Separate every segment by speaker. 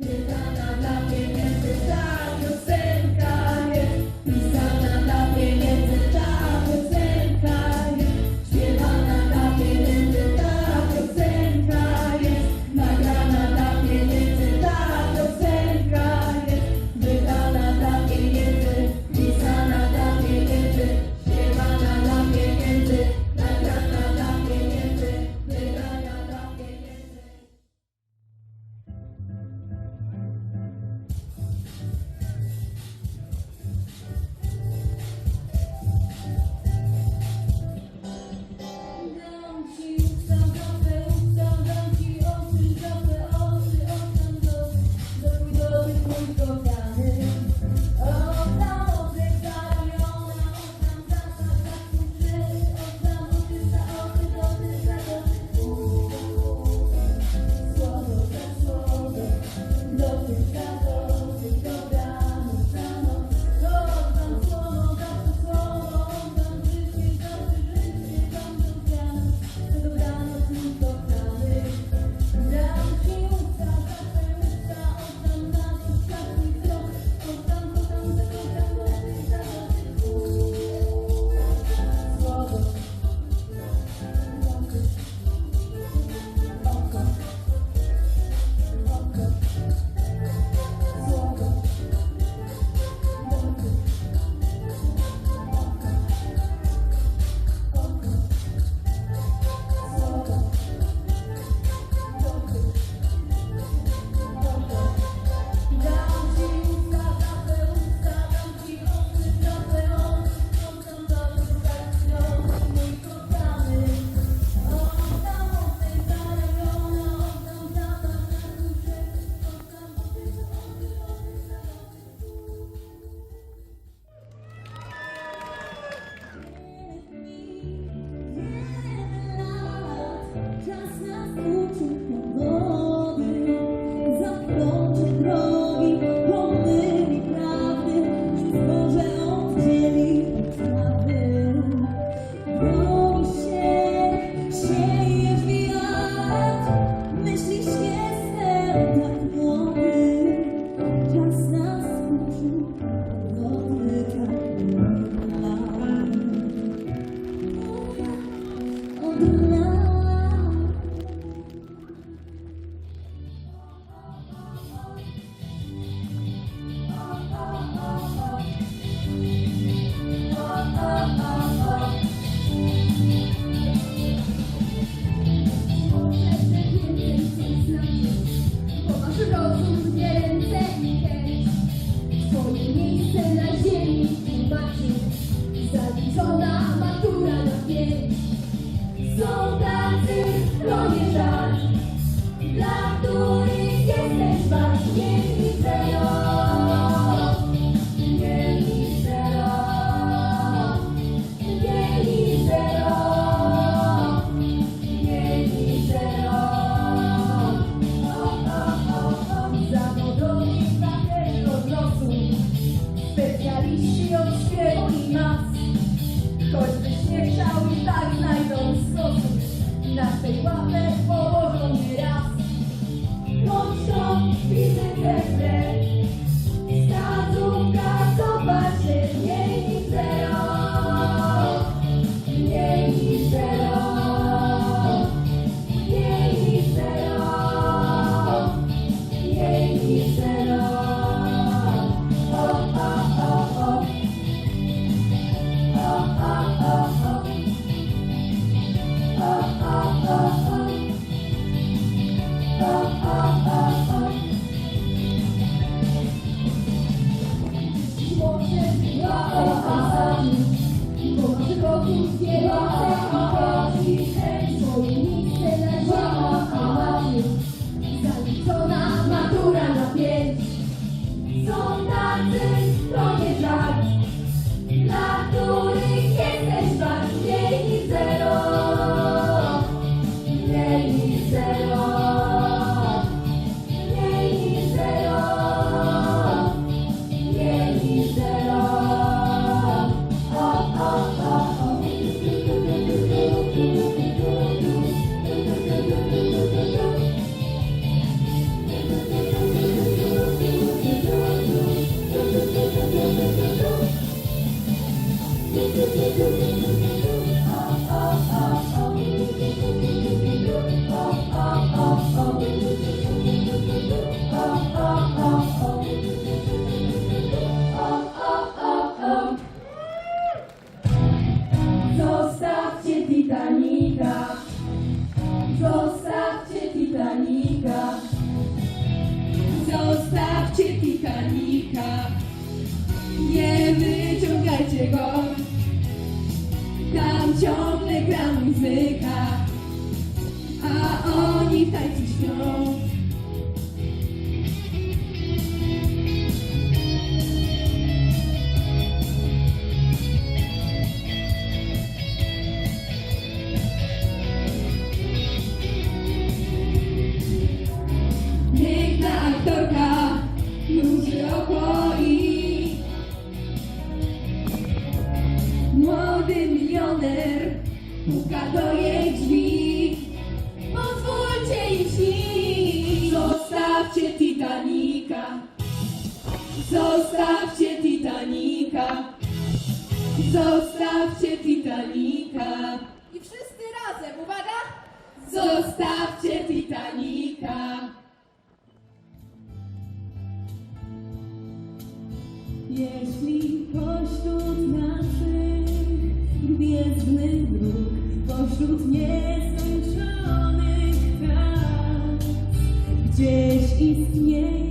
Speaker 1: Діда
Speaker 2: нам на пінець, ciągle gra muzyka, a oni w tańcu śpią.
Speaker 3: uwaga!
Speaker 2: Zostawcie Titanica!
Speaker 1: Jeśli pośród naszych gwiezdnych dróg, pośród nieskończonych tras, gdzieś istnieje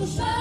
Speaker 1: puxar.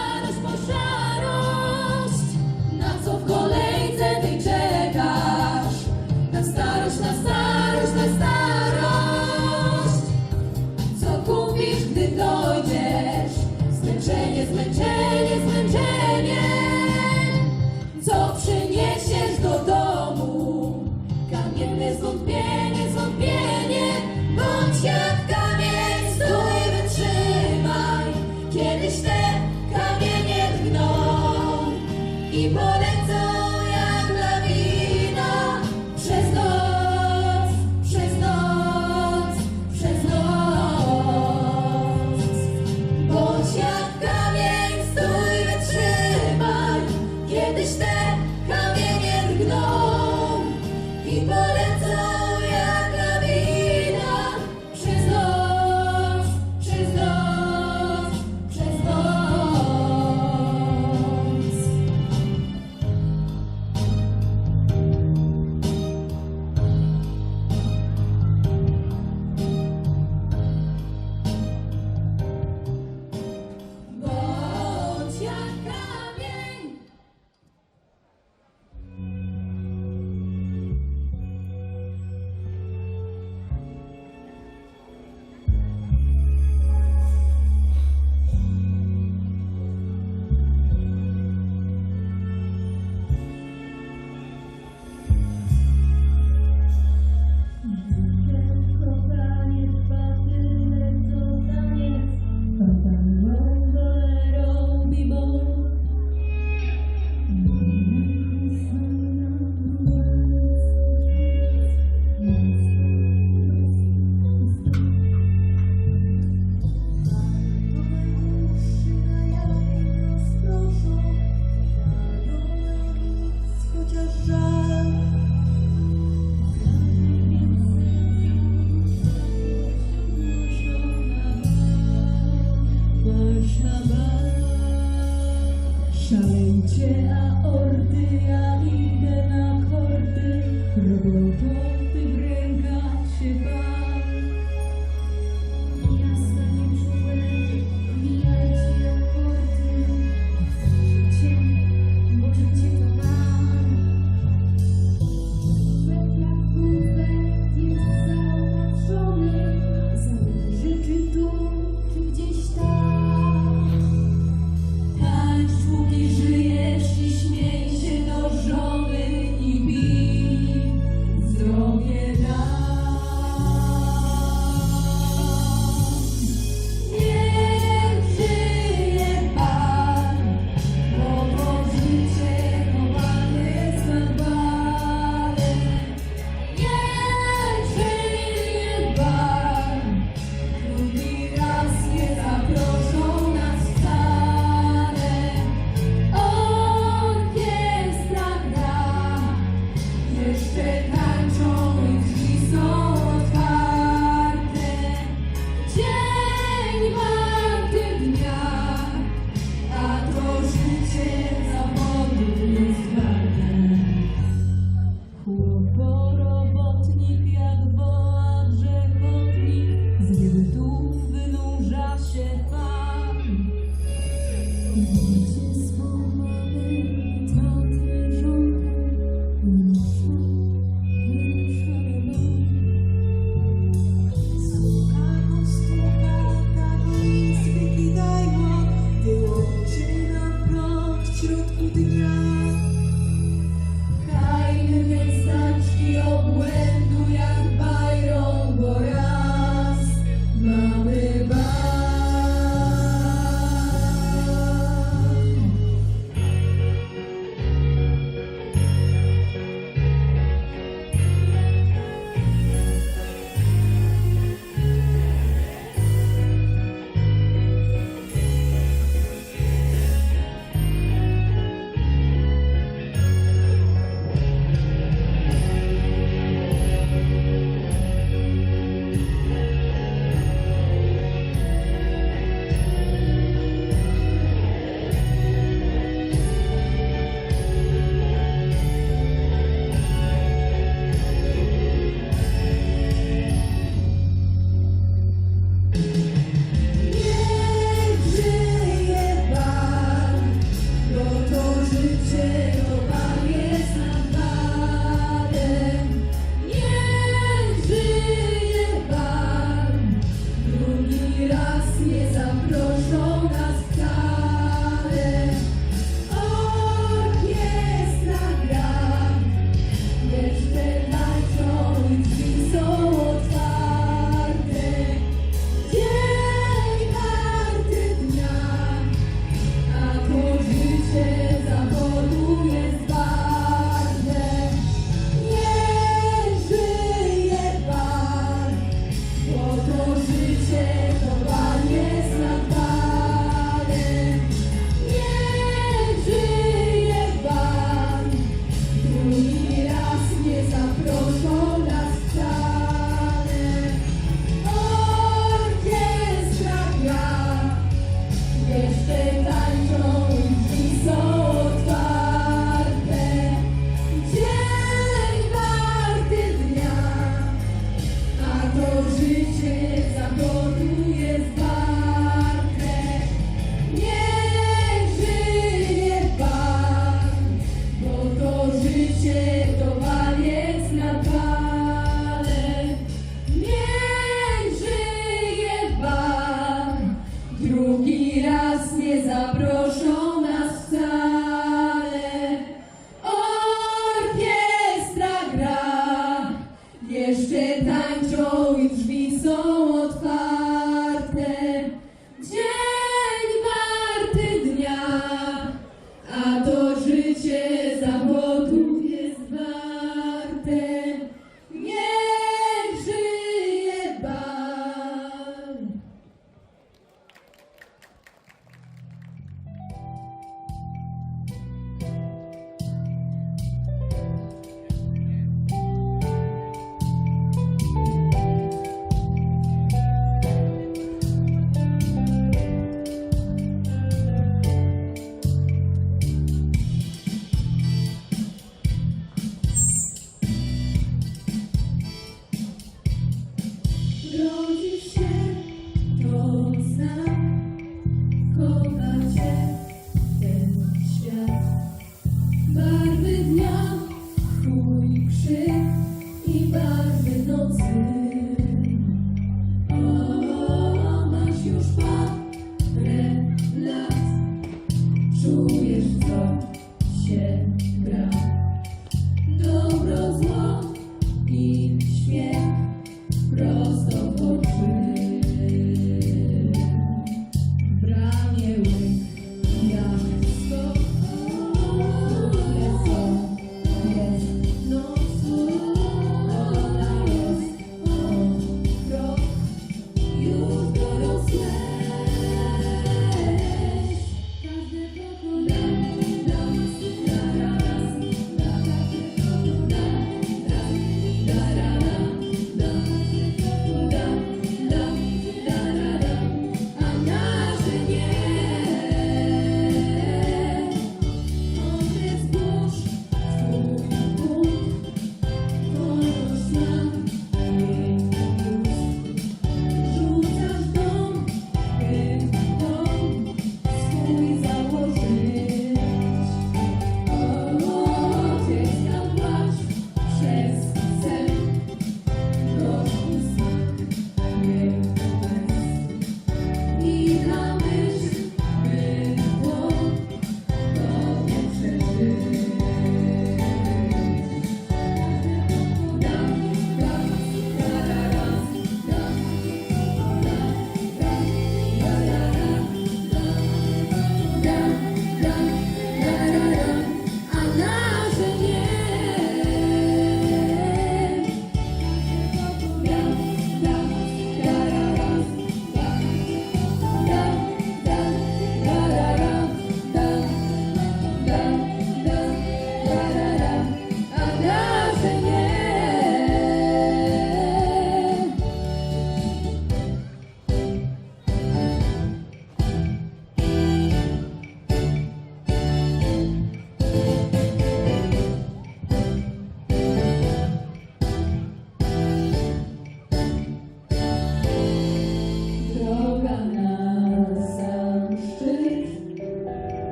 Speaker 1: Szaleńcie aorty, ja idę na
Speaker 4: kordy,
Speaker 5: robię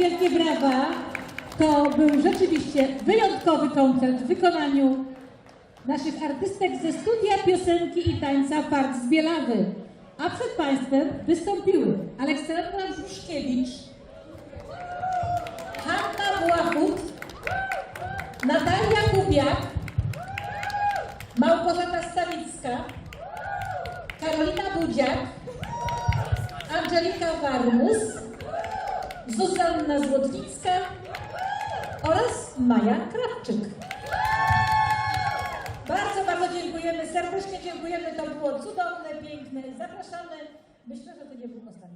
Speaker 5: Wielkie, brawa. To był rzeczywiście wyjątkowy koncert w wykonaniu naszych artystek ze studia piosenki i tańca Fart z Bielawy. A przed Państwem wystąpiły Aleksandra Brzuszkiewicz, Hanna Błachut, Natalia Kubiak, Małgorzata Stawicka, Karolina Budziak, Angelika Warmus, Zuzanna Złotnicka oraz Maja Krawczyk. Bardzo, bardzo dziękujemy, serdecznie dziękujemy. To było cudowne, piękne. Zapraszamy. Myślę, że to nie był ostatni.